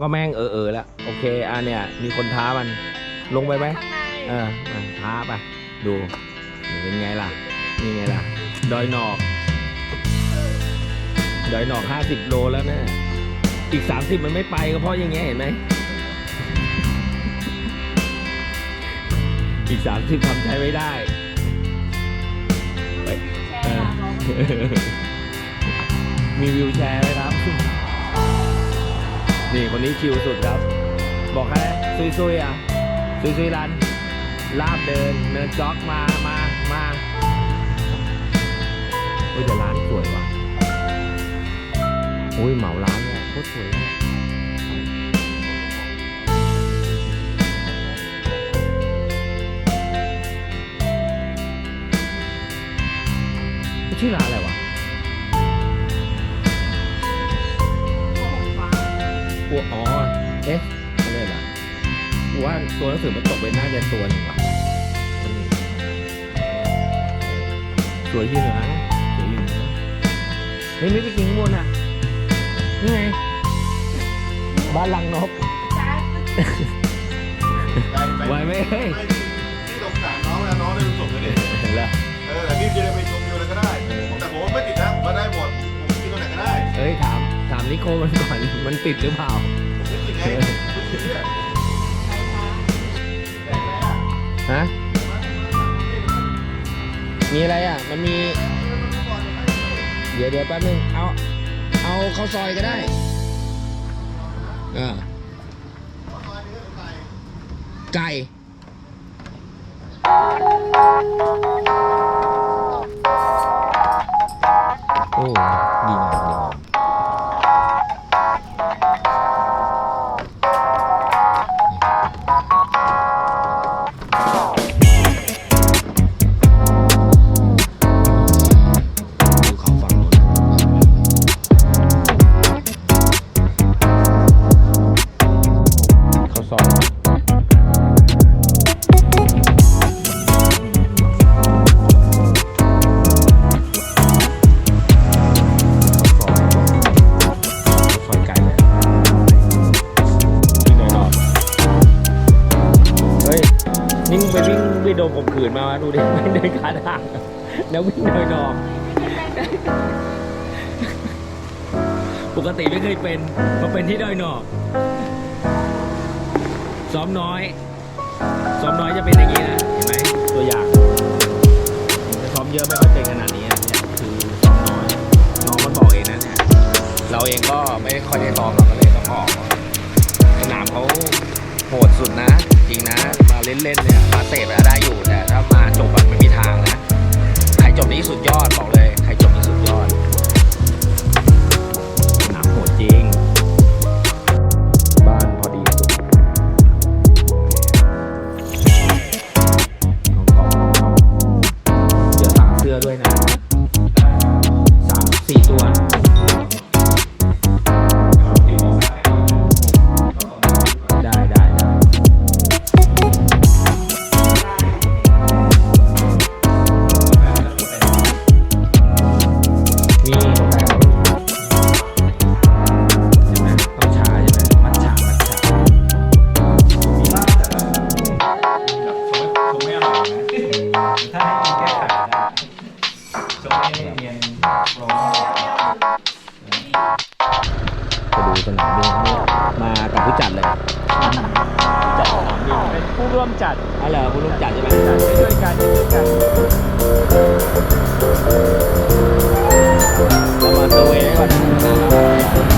ก็แม่งเออเออแล้วโอเคอะเนี่ย มีคนท้ามันลงไปไหมข้างในเออมาท้าไปดูนี่เป็นไงล่ะ นี่ไงล่ะ ดอยหนอก ดอยหนอกห้าสิบโลแล้วนะ อีกสามสิบมันไม่ไปก็เพราะอย่างเงี้ยเห็นไหม อีกสามสิบทำใจไม่ได้แชร์บอกมีวิวแชร์ไหมครับ นี่คนนี้ชิวสุดครับ บอกแค่ซุยซุยอะซุยซุยรัน ลาบเดิน เนินจ็อกมามามาโอ้ยแต่ร้านสวยว่ะโอ้ยเหมาร้านเนี่ยโคตรสวยเลยชื่อร้านอะไร หนังสือมันตกไปน่าจะตัวหนึ่งว่ะอืมสวยอยู่นะสวยอยู่นะเฮ้ยไม่ไปกินข้างบนอะนี่ไงบ้านลังนกไหวไหมเฮ้ยพี่สงสารน้องนะน้องได้รู้สึกเลยดิเห็นแล้วเออแต่พี่จะได้ไปชมวิวอะไรก็ได้ แต่ผมว่าไม่ติดนะผมว่าได้หมดผมกินตรงไหนก็ได้เอ้ยถามถามนิโคมันก่อนมันติดหรือเปล่า ฮะ มีอะไรอะ มันมี เดี๋ยวเดี๋ยวแป๊บนึง เอา เอาข้าวซอยก็ได้ อ่าไก่โอ้ ข่มขืนมาวะดูดิไม่เดินขาทางแล้ววิ่งหน่อยหน่อยปกติไม่เคยเป็นมาเป็นที่ดอยหนอกซ้อมน้อยซ้อมน้อยจะเป็นอย่างนี้นะเห็นไหมตัวอย่างจะซ้อมเยอะไม่ค่อยเป็นขนาดนี้นะเนี่ยคือซ้อมน้อยน้องมันบอกเองนะเนี่ยเราเองก็ไม่ค่อยได้ซ้อมหรอกก็เลยต้องออกสนามเขาโหดสุดนะ จริงนะ มาเล่นๆเนี่ยมาเตะไปได้อยู่แต่ถ้ามาจบแบบไม่มีทางนะใครจบนี้สุดยอดบอกเลย ไปดูสนามบินเนี่ยมากับผู้จัดเลยจัดสนามบินเป็นผู้ร่วมจัดอ๋อเหรอผู้ร่วมจัดใช่ไหมจัดไปด้วยกันด้วยกันเรามาเซอร์เวย์ไว้ก่อนนะง่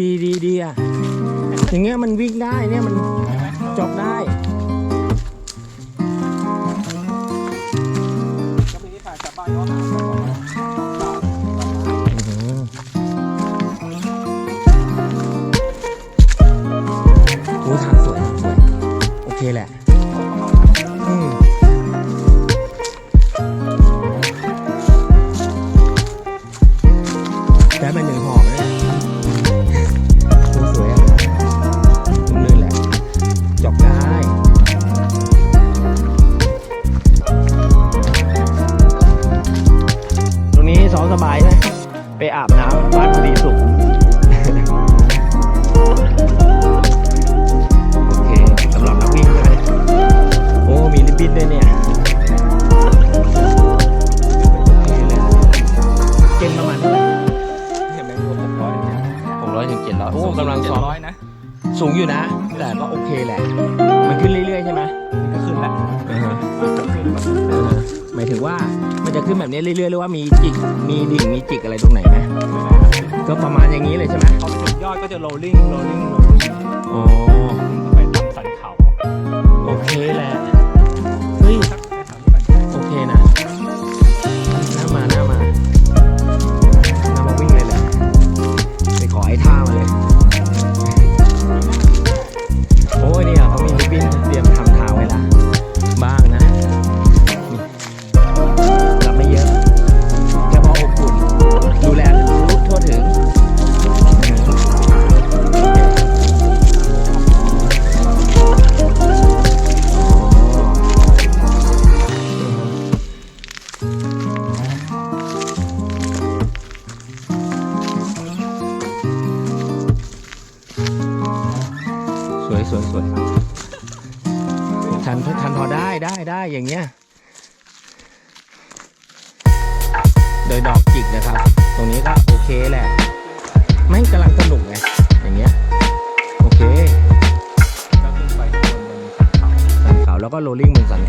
ดีดีดีอะ อย่างเงี้ยมันวิ่งได้เนี่ยมันจบได้ก็มีที่ถ่ายจับบ้านก็หา เขาสบายนะไปอาบน้ำบ้านบุรีสุขโอเคสำหรับนักวิ่งไทยโอ้มีลิบิ้นด้วยเนี่ยเก่งปะมาณเท่าไหร่เห็นไหมหกร้อยหกร้อยถึงเจ็ดร้อยโอ้กำลังซ้อมนะ สูงอยู่นะ แต่ก็โอเคแหละ มันขึ้นเรื่อยๆใช่ไหมก็ขึ้นและหมายถึงว่า จะขึ้นแบบนี้เรื่อยๆหรือว่ามีจิก มีดิ่ง มีจิกอะไรตรงไหนไหมก็ประมาณอย่างนี้เลยใช่ไหมพอไปถึงยอดก็จะ rolling rolling rolling อ๋อ ไปตามสันเขา โอเคแหละ ก็โรลลิ่งเหมือนกัน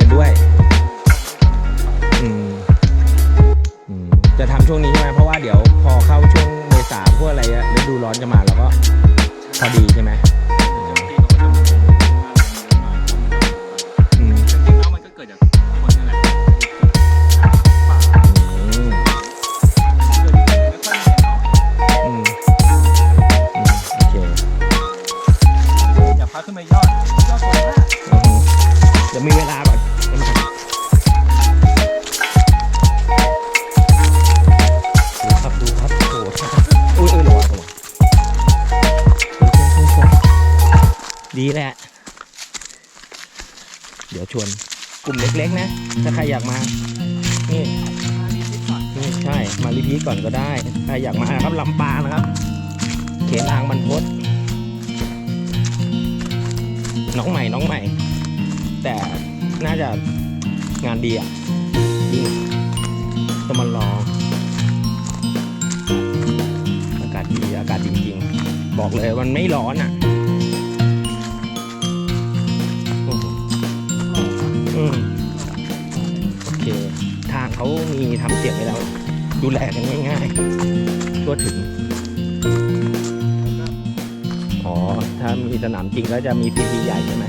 กันด้วย มารีพีก่อนก็ได้ใครอยากมาครับลำปางนะครับ เขนางบรรพตน้องใหม่น้องใหม่ แต่น่าจะงานดีอะจริงจะมารออากาศดีอากาศจริงๆ บอกเลยมันไม่ร้อนอะโอเค ทางเขามีทำเสียงไว้แล้ว ดูแลกันง่ายๆทั่วถึง อ๋อ ถ้ามีสนามจริงก็จะมีพีพีใหญ่ใช่ไหม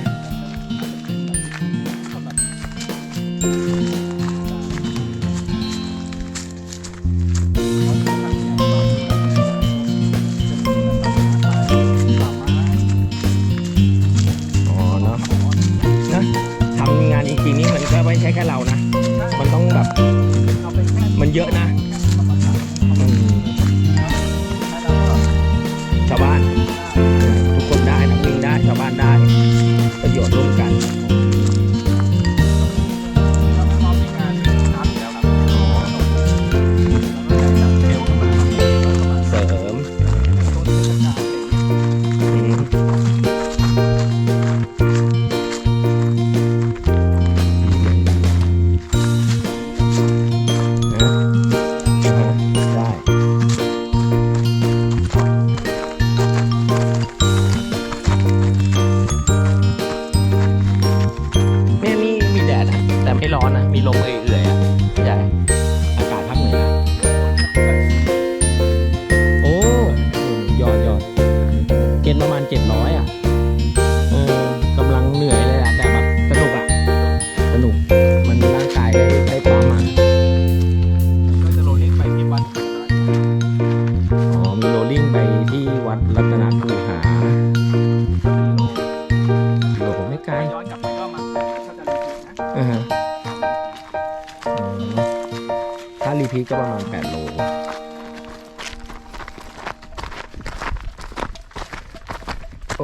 โ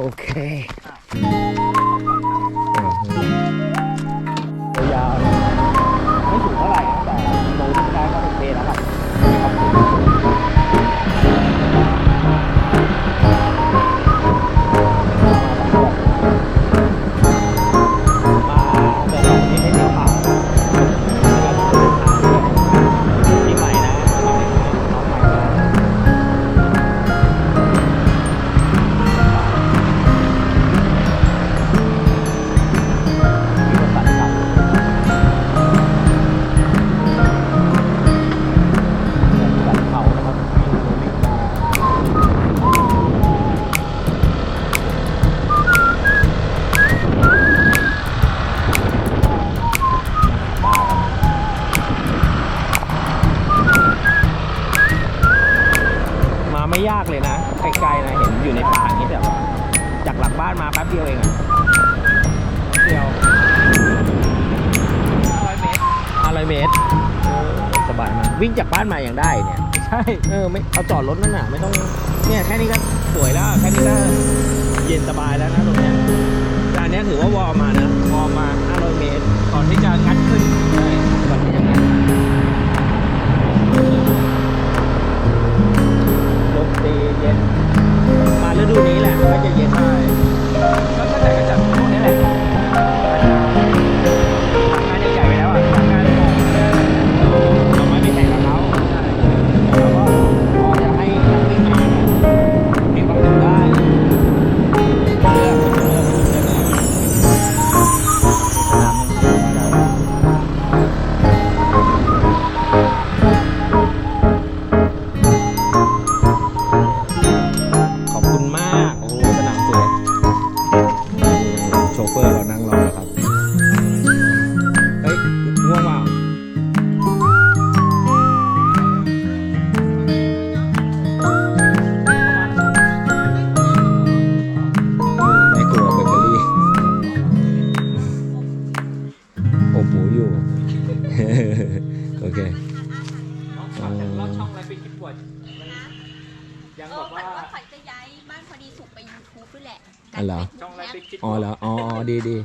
จากบ้านมาอย่างได้เนี่ย ใช่ เออไม่เอาจอดรถนั่นน่ะ ไม่ต้อง เนี่ยแค่นี้ก็สวยแล้ว แค่นี้ก็เย็นสบายแล้วนะตรงเนี้ยแต่อันเนี้ยถือว่าวอร์มมานะ วอร์มมา 500 เมตร ก่อนที่จะงัดขึ้นใช่ก่อนที่จะงั้นลมตีเย็น มาฤดูนี้แหละก็จะเย็นได้ก็ตั้งแต่ก็จัดช่วงนี้แหละ น้องขวัญจากรอบช่องอะไรเป็นคิดปวดยังเอบออกขวัว่าญว่าขวัญจะย้ายบ้านพอดีสุกไป YouTube ด้วยแหละอ๋อเหรอ ช่องอะไรเป็นคิดปอ๋อวดเหรออ๋ออ๋อดีดี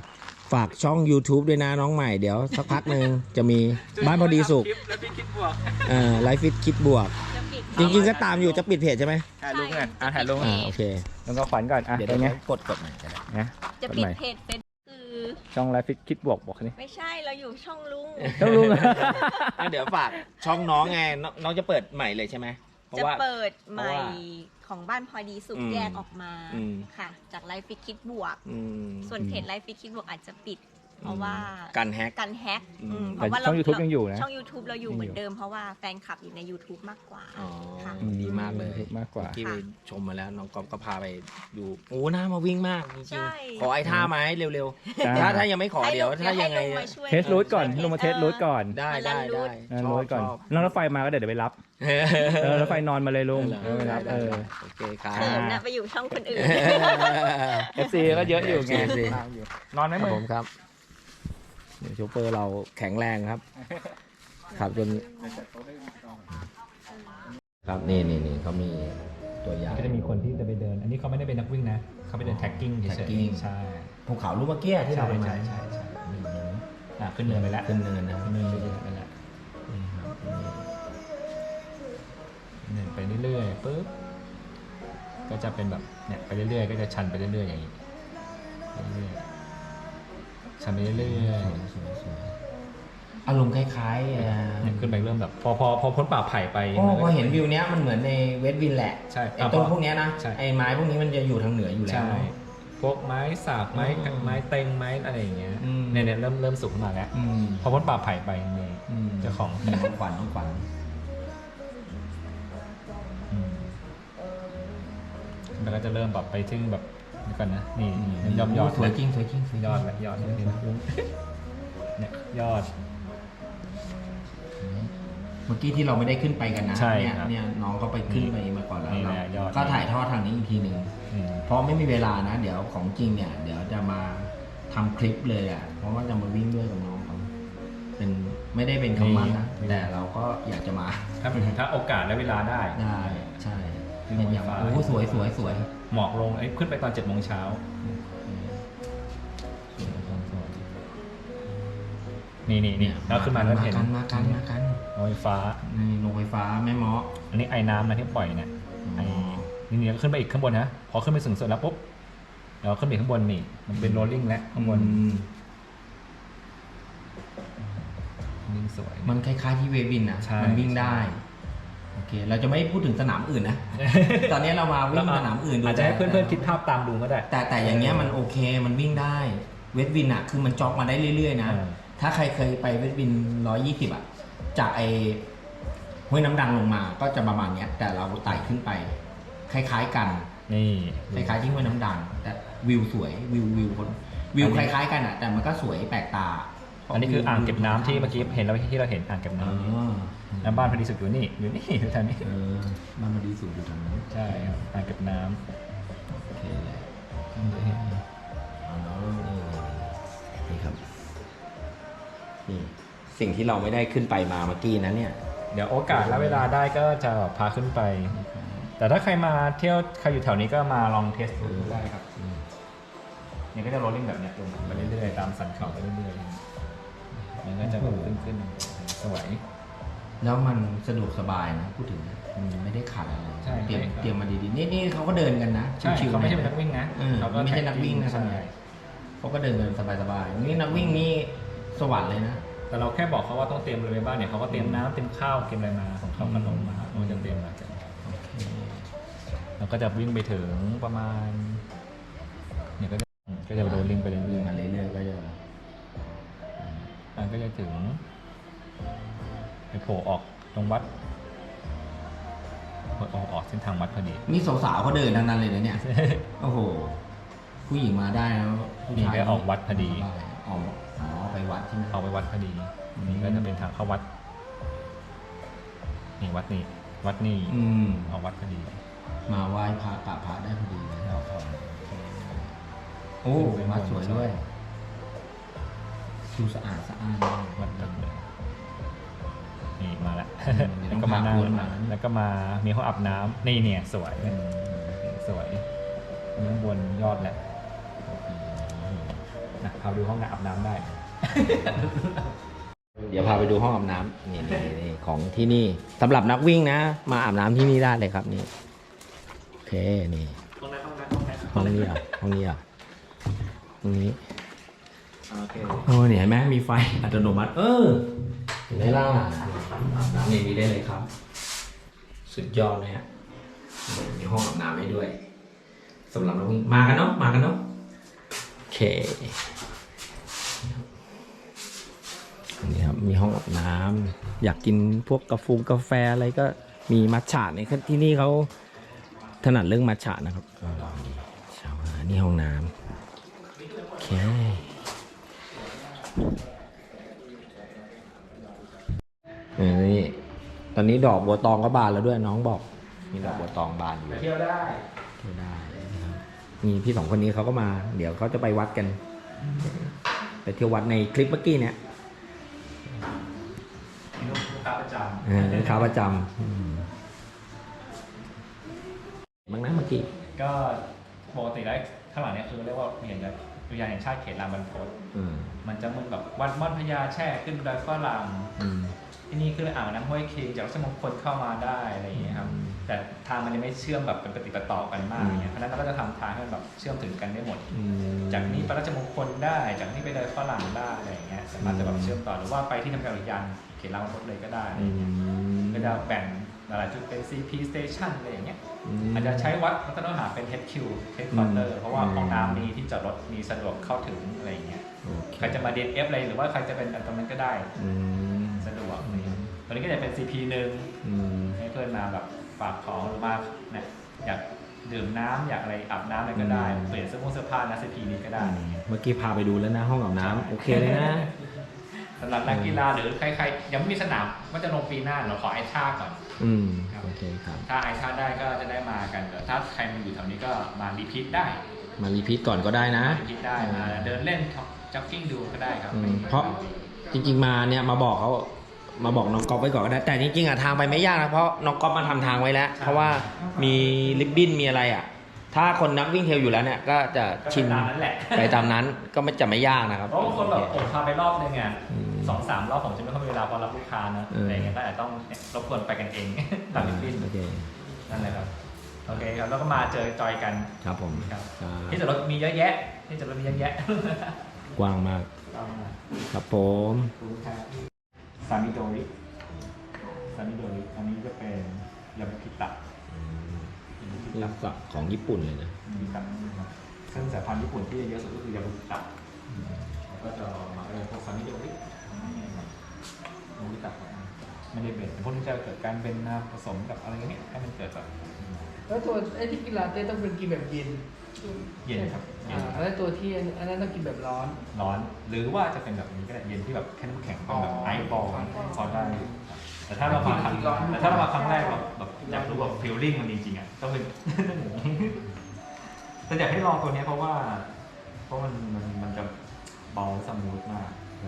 ฝากช่อง YouTube ด้วยนะน้องใหม่เดี๋ยวสักพักหนึ่งจะมีบ้านพอดีสุขคลิปแล้วพี่คิดบวกเอ่อไลฟ์ฟิตคิดบวก จะปิดจริงๆก็ตามอยู่จะปิดเพจใช่ไหมถ่ายรูปไงอะถ่ายรูปอ่าโอเค แล้วก็ขวัญก่อนอะเดี๋ยวเป็นไง กดกดหน่อยก็ได้ จะปิดเพจเป็นคือ ช่องไลฟ์ฟิตคิดบวกบอกนี่ไม่ใช่เราอยู่ช่องลุงต้องรู้งั้นเดี๋ยวฝากช่องน้องไงน้องน้องจะเปิดใหม่เลยใช่ไหมเพราะจะว่า เปิดใหม่เพราะว่าของบ้านพอดีสุขอืมแยกออกมาอืม ค่ะ จากไลฟ์ฟิตคิดบวก อืมส่วนเพจไลฟ์ฟิตคิดบวกอาจจะปิด เพราะว่าการแฮก กันแฮกอืมอืมเพแต่ราะว่าช่อง YouTube ยังอยู่นะ ช่อง YouTube เราอยู่ยังอยู่เหมือนเดิมเพราะว่าแฟนคลับอยู่ใน YouTube มากกว่าอ๋อ ค่ะดีมากเลยมากกว่า ที่ไปชมมาแล้วน้องก๊อฟก็พาไปดูโอ้หน้ามาวิ่งมากจริงใช่ ๆขอไอ้ท่ามาให้เร็วใช่ๆถ้าถ้ายังไม่ขอเดี๋ยวถ้ายังไง ให้ลุมาช่วย เทสรูทก่อนลงมาเทสรูทก่อนได้ได้ได้นั่นชอบรูทก่อนชอบนั่งรถไฟมาก็เดี๋ยวเดี๋ยวไปรับเออรถไฟนอนมาเลยลุงเออไปรับเออ โอเคครับเขินนะไปอยู่ช่องคนอื่นเอฟซีก็เยอะอยู่ไง FC ตามอยู่นอนไหมครับมึผงมครับ เดี๋ยวชูเปอร์เราแข็งแรงครับครับจนครับนี่นี่นี่เขามีตัวอย่างก็จะมีคนที่จะไปเดิน อันนี้เขาไม่ได้เป็นนักวิ่งนะ เขาไปเดินแท็กกิ้งเฉย tracking ๆใช่ภูเขาลูกมะเกี้ยที่เราไปมาใช่ใช่ใช่อะขึ้นเนินไปแล้วขึ้นเนินนะครับขึ้นเนินไปแล้วไปแล้วนี่ครับนี่เนินไปเรื่อยๆปุ๊บก็จะเป็นแบบเนี่ยไปเรื่อยๆ ก็จะชันไปเรื่อยๆอย่างนี้ไปเรื่อยๆ ชันไปเรื่อยสวยสวยสวยอารมณ์คล้ายๆเอ่อๆเนี่ยขึ้นไปเริ่มแบบ พอพอพอพ้นป่าไผ่ไปโอ้มันก็ พอเห็นวิวเนี้ยมันเหมือนในเวสต์วินแหละใช่ไอ้ต้นพวกเนี้ยนะใช่ ไอ้ไม้พวกนี้มันจะอยู่ทางเหนืออยู่แล้วใช่ เนอะพวกไม้สาบไม้อืมไม้เต็งไม้อะไรอย่างเงี้ยอืม เนี่ยเนี่ยเริ่มเริ่มสุกขึ้นมาแล้ว อืมพอพ้นป่าไผ่ไปนี่อืมเจ้าของนี่น้องขวัญน้องขวัญอืมแล้วก็จะเริ่มแบบไปถึงแบบ เดี๋ยวก่อนนะ นี่ยอดยอดสวยจริงสวยจริงสวยจริงยอดและยอดนี่นะเนี่ยยอด เมื่อกี้ที่เราไม่ได้ขึ้นไปกันนะใช่เนี่ยครับเนี่ยน้องก็ไปขึ้นไปมาก่อนแล้วนี่เราแหละยอด ก็ถ่ายทอดทางนี้อีกทีหนึ่ง อืม เพราะไม่มีเวลานะ เดี๋ยวของจริงเนี่ย เดี๋ยวจะมาทำคลิปเลยอะ เพราะว่าจะมาวิ่งด้วยกับน้องเขาเป็นไม่ได้เป็นคำมันนะแต่เราก็อยากจะมา ถ้าถ้าโอกาสและเวลาได้ ได้ ใช่ ขึ้นเป็นอย่างบนฟ้าโอ้สวยสวยสวยหมอกลงเอ้ยขึ้นไปตอนเจ็ดโมงเช้านี่นี่นี่แล้วขึ้นมาแล้วเห็นกันมากันมากันโรงไฟฟ้านี่โรงไฟฟ้าแม่เมาะอันนี้ไอ้น้ำนะที่ปล่อยเนี่ยอ๋อไอ้นี่นี่ก็ขึ้นไปอีกข้างบนนะพอขึ้นไปสูงสุดแล้วปุ๊บเราขึ้นไปข้างบนนี่ มันเป็นโรลลิ่งแล้วข้างบนอืมนิ่งสวย มันคล้ายๆที่เวบินนะใช่มันวิ่งได้ โอเค เราจะไม่พูดถึงสนามอื่นนะ ตอนนี้เรามาวิ่งสนามอื่นดูอาจจะให้เพื่อนๆคิดภาพตามดูก็ได้ แต่แต่อย่างเงี้ยมันโอเคมันวิ่งได้ เวทวินอะ คือมันจ็อกมาได้เรื่อยๆนะเออถ้าใครเคยไปเวทวินร้อยี่สิบอะ จากไอ้ห้วยน้ำดังลงมาก็จะประมาณเนี้ย แต่เราไต่ขึ้นไป คล้ายๆกัน นี่คล้ายๆที่ห้วยน้ำดัง แต่วิวสวยวิววิวคนวิวอันคนี้ล้ายๆกันอะ แต่มันก็สวยแปลกตา อันนี้คืออ่างเก็บน้ำที่เมื่อกี้เห็นแล้วที่เราเห็นอ่างเก็บอ๋น้ำ อแล้วบ้านพอดีสุดอยู่นี่อยู่นี่อยู่ทางนี้เออมันมาดีสุดอยู่ทางนั้นใช่ครับอ่างเก็บน้ำโอเคเลยจะเห็นเอาแล้วนี่นี่ครับ นี่ สิ่งที่เราไม่ได้ขึ้นไปมาเมื่อกี้นะเนี่ยเดี๋ยวโอกาสและเวลาได้ก็จะพาขึ้นไป แต่ถ้าใครมาเที่ยวใครอยู่แถวนี้ก็มาลองเทสดูได้ครับเนี่ยก็จะโรลลิ่งแบบเนี้ยลงไปเรื่อยๆตามสันเขาไปเรื่อยๆมันก็จะขึ้นขึ้นๆสวย แล้วมันสะดวกสบายนะพูดถึงนะมันไม่ได้ขาดอะไรใช่เตรียมใช่ครับ เตรียมมาดีๆนี่นี่เขาก็เดินกันนะใช่ชิวๆเขาไม่ใช่ะเป็นนักวิ่งนะเออเขาก็ไม่ใช่นักวิ่งนะใช่ส่วนใหญ่เขาก็เดินกันสบายๆนี่นักวิ่งนี่สวรรค์เลยนะ แต่เราแค่บอกเขาว่าต้องเตรียมอะไรไปบ้างเนี่ยเขาก็เตรียมน้ำเตรียมข้าวเตรียมอะไรมาของเขาขนมมาเขาจะเตรียมมากันเราก็จะวิ่งไปถึงประมาณเนี่ยก็จะก็จะโรลลิ่งไปเรื่วิ่งอยมาเรื่อยๆก็จะๆมันก็จะถึงไป โผล่ออกตรงวัดออกออกเส้นทางวัดพอดี นี่สาวๆเขาเดินทั้งนั้นเลยนะเนี่ย โอ้โห ผู้หญิงมาได้แล้วผู้นี่ชายก็ออกวัดพอดี ออกอ๋อไปวัดใช่ไหมออกไปวัดพอดีนี่ก็จะเป็นทางเข้าวัด นี่วัดนี่ วัดนี่อืมออกวัดพอดีมาไหว้พระกราบพระได้พอดีเลยเราก็โอ้วัดสวยด้วย ดูสะอาดสะอาดมากวัดตัดเลยนี่ มาแล้วเดี๋ยวแล้วต้องก็มานั่งพาคนมาแล้วก็มามีห้องอาบน้ำนี่เนี่ยสวยอืมสวยนี่ข้างบนยอดแหละนะพาไปดูห้องอาบน้ำได้ เดี๋ยวพาไปดูห้องอาบน้ำนี่นี่นี่ของที่นี่สำหรับนักวิ่งนะ มาอาบน้ำที่นี่ได้เลยครับนี่โอเคนี่ห้องนั้นห้องนั้นห้องนั้นห้องนี้เหรอะห้องนี้เหรอะห้องนี้โอเคโอ้เนี่ยเห็นไหมมีไฟอัตโนมัติ เออเห็นไหมล่ะ อาบน้ำในนี้ได้เลยครับ สุดยอดเลยฮะมีห้องอาบน้ำให้ด้วยสำหรับน้องวิ่งมากันเนาะมากันเนาะโอเคนี่ครับมีห้องอาบน้ำอยากกินพวกกาแฟกาแฟอะไรก็มีมัทฉะเนี่ยที่นี่เขาถนัดเรื่องมัทฉะนะครับชาวานี่ห้องน้ำโอเค นี่ตอนนี้ดอกบัวตองก็บานแล้วด้วยน้องบอก มีดอกบัวตองบานอยู่ไปเที่ยวได้เที่ยวได้นะครับมีพี่สองคนนี้เขาก็มา เดี๋ยวเขาจะไปวัดกัน ไปเที่ยววัดในคลิปเมื่อกี้เนี่ยมีลูกค้าประจเออลูกค้าประจำอืมบ้างนะเมื่อกี้ำก็ปกติแล้วข้างหลังเนี่ยคือเรียกว่าเห็นจากอุทยานแห่งชาติเขตรามบันพตอืมมันจะเหมือนแบบวัดม่อนพญาแช่ขึ้นดอยฝรั่งอืม ที่นี่คืออ่างน้ำห้วยคิงจากวัชมงคลเข้ามาได้อะไรอย่างเงี้ยครับอืมแต่ทางมันยังไม่เชื่อมแบบเป็นปฏิปต่อกันมากอืมอย่างเงี้ยเพราะฉะนั้นเราก็จะทำทางให้มันแบบเชื่อมถึงกันได้หมด อืม จากนี้ไปราชมงคลได้ จากนี้ไปดอยฝรั่งได้อะไรอย่างเงี้ยสามารถจะแบบเชื่อมต่อหรือว่าไปที่ทำการอุทยานเขตรามบันพตเลยก็ได้ อืม ก็จะแบ่ง หลายๆจุดเป็น CP station อะไรอย่างเงี้ยมอาจจะใช้วัดรัตนหาเป็น HQ headquarter อืมเพราะว่าห้องน้ำมีที่จอดรถมีสะดวกเข้าถึงอะไรอย่างเงี้ยโอเคใครจะมา DNF อะไรหรือว่าใครจะเป็นอันตรงนั้นก็ได้อืมสะดวกอะไรอย่างเงี้ยตอนนี้ก็จะเป็น CP หนึ่งอืมให้เพื่อนมาแบบฝากของหรือมาเนี่ยอยากดื่มน้ำอยากอะไรอาบน้ำอะไรก็ได้อืมเปลี่ยนเสื้อผงเสื้อผ้านะ CP นี้ก็ได้อะไรอย่างเงี้ยเมื่อกี้พาไปดูแล้วนะห้องอาบน้ำโอเคเลยนะ สำหรับนักกีฬาหรือใครๆยังไม่มีสนามว่าจะลงปีหน้าเราขอไอชาก่อน อืมครับ โอเคครับ ถ้าไอชาได้ก็จะได้มากันแต่ถ้าใครมาอยู่แถวนี้ก็มารีพีทได้มารีพีทก่อนก็ได้นะรีพีทได้มาเดินเล่นจ็อกกิ้งดูก็ได้ครับอืมเพราะจริง ๆมาเนี่ยมาบอกเขามาบอกน้องก๊อฟไว้ก่อนก็ได้แต่จริงๆอะทางไปไม่ยากนะเพราะน้องก๊อฟมาทำทางไว้แล้ว เพราะว่ามีลิบบิ้นมีอะไรอะ ถ้าคนนักวิ่งเทรลอยู่แล้วเนี่ยก็จะก็ชินไปตามนั้นแหละ ไปตามนั้นก็ไม่จะไม่ยากนะครับ เพราะบางคนแบบผมพาไปรอบนึงอะอืมสองสามรอบผมจะไม่ค่อยมีเวลาพอรับลูกค้านะเอออ อะไรเงี้ยก็อาจจะต้องรบกวนไปกันเองตามลิฟต์โอเคนั่นแหละครับโอเคครับแล้วก็มาเจอจอยกันครับผมครับอ่าที่จอดรถมีเยอะแยะ ที่จอดรถมีเยอะแยะกว้างมากครับผมซามิโดริซามิโดริอันนี้จะเป็นยาบุกิตะยาบุกิ นี่ตะสักของญี่ปุ่นเลยนะยาบุกิตะซึ่งสายพันธุ์ญี่ปุ่นที่เยอะสุดก็คือยาบุกิตะแล้วก็จะมาเป็นพวกซามิโดริยาบุกิตะไม่ได้เป็นพวกนี้จะเกิดการเป็นน้ำผสมกับอะไรอย่างเงี้ยให้มันเกิดแบบแล้วตัวไอ้ที่กินลาเต้ต้องเป็นกินแบบเย็นเย็นครับเย็อ่านแล้วตัวที่อันนั้นต้องกินแบบร้อน ร้อน หรือว่าจะเป็นแบบนี้ก็ได้เย็นที่แบบแค่น้ำแข็งเป็นแบบอ๋อไอซ์บอลพอได้ แต่ถ้าเรามาครั้งกินร้อนแต่ถ้าเรามาครั้งแรกแบบแบบอยากรู้แบบฟิลลิ่งมันจริงๆอะต้องเป็นแต่อยากให้ลองตัวเนี้ยเพราะว่า เพราะมันมันมันจะเบาสมูทมากเ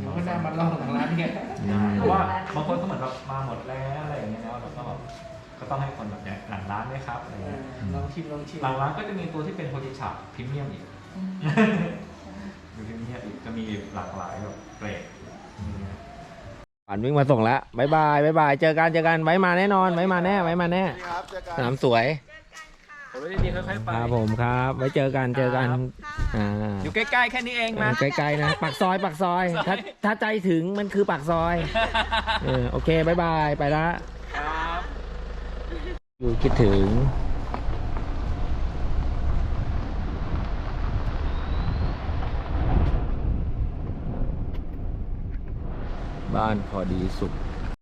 ดี๋ยวก็ได้มาลองหลังร้านเนี่ยอืมเพราะว่าบางคนก็เหมือนแบบมาหมดแล้วอะไรอย่างเงี้ยแล้วเราก็แบบก็ต้องให้คนแบบเนี้ยหลังร้านด้วยครับอะไรเอเงี้ยอลองชิมลองชิมหลังร้านก็จะมีตัวที่เป็นโพลิชาพรีเมียมอีกดูพรีเมียมอีกจะมีหลากหลายแบบเกรด ผ่านวิ่งมาส่งแล้วบายบายบายบายเจอกันเจอกันไว้มาแน่นอนไว้มาแน่ไว้มาแน่ครับเจอกันสนามสวยผมไม่ได้ดีค่อยๆไปครับผมครับ ไว้เจอกันเจอกันครับอ่าอยู่ใกล้ๆแค่นี้เองมาใกล้ๆนะปากซอยปากซอย ถ้าถ้าใจถึงมันคือปากซอยเออโอเคบายบายไปละครับอยู่คิดถึง บ้านพอดีสุข